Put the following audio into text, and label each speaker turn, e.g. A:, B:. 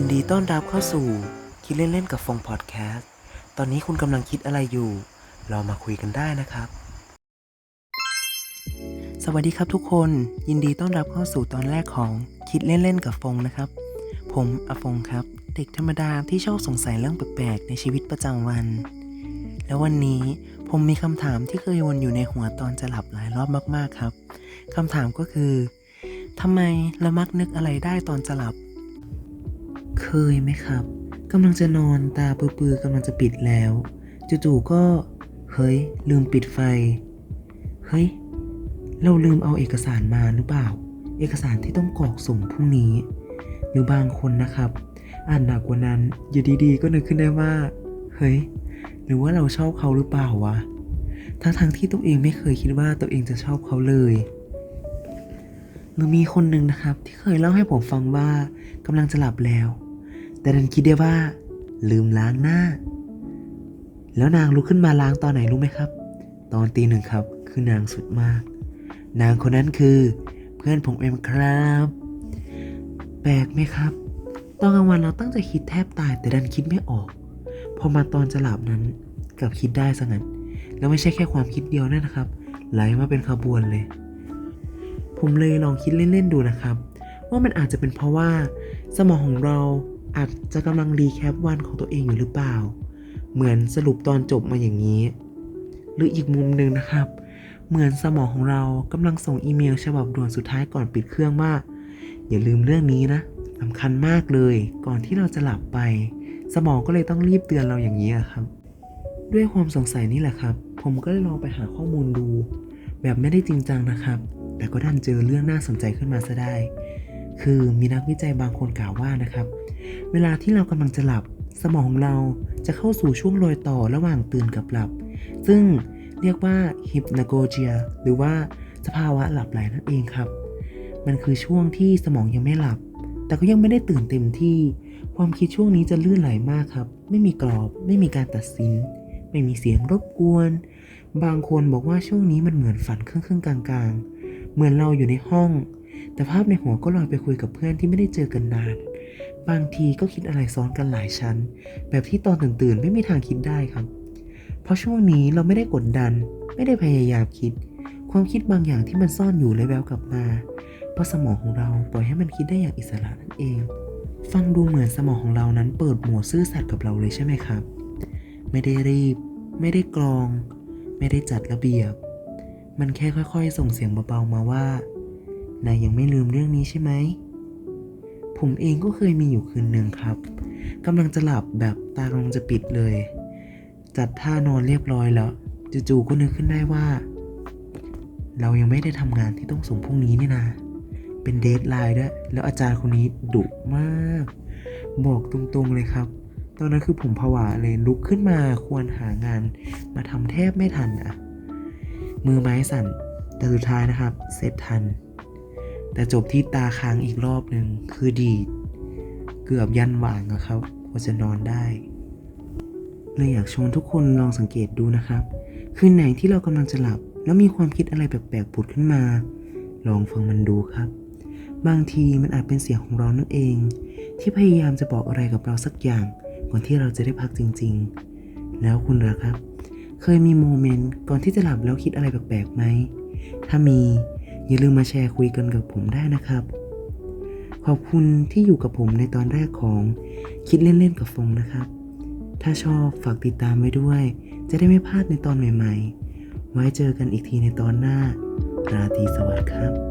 A: ยินดีต้อนรับเข้าสู่คิดเล่นๆกับฟงพอดแคสต์ ตอนนี้คุณกำลังคิดอะไรอยู่ เรามาคุยกันได้นะครับ สวัสดีครับทุกคน ยินดีต้อนรับเข้าสู่ตอนแรกของคิดเล่นๆกับฟงนะครับ ผมอาฟงครับ เด็กธรรมดาที่ชอบสงสัยเรื่องแปลกๆในชีวิตประจำวัน แล้ววันนี้ผมมีคำถามที่เคยวนอยู่ในหัวตอนจะหลับหลายรอบมากๆครับคำถามก็คือทำไมเรามักนึกอะไรได้ตอนจะหลับ เคยไหมครับกำลังจะนอนตาปื้อๆกำลังจะปิดแล้วจู่ๆก็ เฮ้ย ลืมปิดไฟ เฮ้ย เราลืมเอาเอกสารมาหรือเปล่า เอกสารที่ต้องกรอกส่งพรุ่งนี้ หรือบางคนนะครับอ่านหนักกว่านั้นอยู่ดีๆ ก็นึกขึ้นได้ว่า เฮ้ย หรือว่าเราชอบเขาหรือเปล่าวะทั้งๆที่ตัวเองไม่เคยคิดว่าตัวเองจะชอบเขาเลยหรือมีคนหนึ่งนะครับที่เคยเล่าให้ผมฟังว่ากำลังจะหลับแล้ว แต่ดันคิดได้ว่า ลืมล้างหน้า แล้วนางลุกขึ้นมาล้างตอนไหนรู้ไหมครับ ตอนตีหนึ่งครับ คือนางสุดมาก นางคนนั้นคือ เพื่อนผมเองครับ แปลกไหมครับ ตอนกลางวันเราตั้งใจคิดแทบตายแต่ดันคิดไม่ออก พอมาตอนจะหลับนั้นกลับคิดได้ซะงั้น แล้วไม่ใช่แค่ความคิดเดียวนั่นนะครับ ไหลมาเป็นขบวนเลย ผมเลยลองคิดเล่นๆดูนะครับ ว่ามันอาจจะเป็นเพราะว่า สมองของเรา อาจจะกำลังรีแคปวันของตัวเองอยู่หรือเปล่า เหมือนสรุปตอนจบมาอย่างนี้ หรืออีกมุมหนึ่งนะครับ เหมือนสมองของเรากำลังส่งอีเมลฉบับด่วนสุดท้ายก่อนปิดเครื่องว่า อย่าลืมเรื่องนี้นะสำคัญมากเลย ก่อนที่เราจะหลับไป สมองก็เลยต้องรีบเตือนเราอย่างนี้ครับ ด้วยความสงสัยนี่แหละครับ ผมก็เลยลองไปหาข้อมูลดู แบบไม่ได้จริงจังนะครับ แต่ก็ดันเจอเรื่องน่าสนใจขึ้นมาซะได้ คือมีนักวิจัยบางคนกล่าวว่านะครับ เวลาที่เรากำลังจะหลับ สมองของเราจะเข้าสู่ช่วงรอยต่อระหว่างตื่นกับหลับ ซึ่งเรียกว่า hypnagogia หรือว่าสภาวะหลับไหลนั่นเองครับ มันคือช่วงที่สมองยังไม่หลับ แต่ก็ยังไม่ได้ตื่นเต็มที่ ความคิดช่วงนี้จะลื่นไหลมากครับ ไม่มีกรอบ ไม่มีการตัดสิน ไม่มีเสียงรบกวน บางคนบอกว่าช่วงนี้มันเหมือนฝันครึ่งๆกลางๆ เหมือนเราอยู่ในห้อง แต่ภาพในหัวก็ลอยไปคุยกับเพื่อนที่ไม่ได้เจอกันนาน บางทีก็คิดอะไรซ้อนกันหลายชั้น แบบที่ตอนตื่นๆไม่มีทางคิดได้ครับ เพราะช่วงนี้เราไม่ได้กดดัน ไม่ได้พยายามคิด ความคิดบางอย่างที่มันซ่อนอยู่เลยแววกลับมา เพราะสมองของเราปล่อยให้มันคิดได้อย่างอิสระนั่นเอง ฟังดูเหมือนสมองของเรานั้นเปิดหมดซื่อสัตย์กับเราเลยใช่ไหมครับ ไม่ได้รีบ ไม่ได้กรอง ไม่ได้จัดระเบียบ มันแค่ค่อย ๆ ส่งเสียงเบาๆมาว่า นายยังไม่ลืมเรื่องนี้ใช่ไหม ผมเองก็เคยมีอยู่คืนหนึ่งครับกำลังจะหลับแบบตากำลังจะปิดเลย จัดท่านอนเรียบร้อยแล้วจู่ๆก็นึกขึ้นได้ว่า เรายังไม่ได้ทำงานที่ต้องส่งพรุ่งนี้นี่นะเป็นเดทไลน์ด้วย แล้วอาจารย์คนนี้ดุมาก บอกตรงๆเลยครับ ตอนนั้นคือผมผวาเลยลุกขึ้นมาควรหางาน มาทำแทบไม่ทันอะมือไม้สั่น แต่สุดท้ายนะครับ เสร็จทัน แต่จบที่ตาค้างอีกรอบหนึ่งคือดีด เกือบยันหว่างอะครับกว่าจะนอนได้เลยอยากชวนทุกคนลองสังเกตดูนะครับ คืนไหนที่เรากำลังจะหลับ แล้วมีความคิดอะไรแปลกๆผุดขึ้นมา ลองฟังมันดูครับ บางทีมันอาจเป็นเสียงของเรานั่นเอง ที่พยายามจะบอกอะไรกับเราสักอย่าง ก่อนที่เราจะได้พักจริง ๆ แล้วคุณล่ะครับ เคยมีโมเมนต์ก่อนที่จะหลับแล้วคิดอะไรแปลกๆไหมถ้ามี อย่าลืมมาแชร์คุยกันกับผมได้นะครับ ขอบคุณที่อยู่กับผมในตอนแรกของคิดเล่นๆกับฟงนะครับ ถ้าชอบฝากติดตามไว้ด้วย จะได้ไม่พลาดในตอนใหม่ ๆ ไว้เจอกันอีกทีในตอนหน้า ราตรีสวัสดิ์ครับ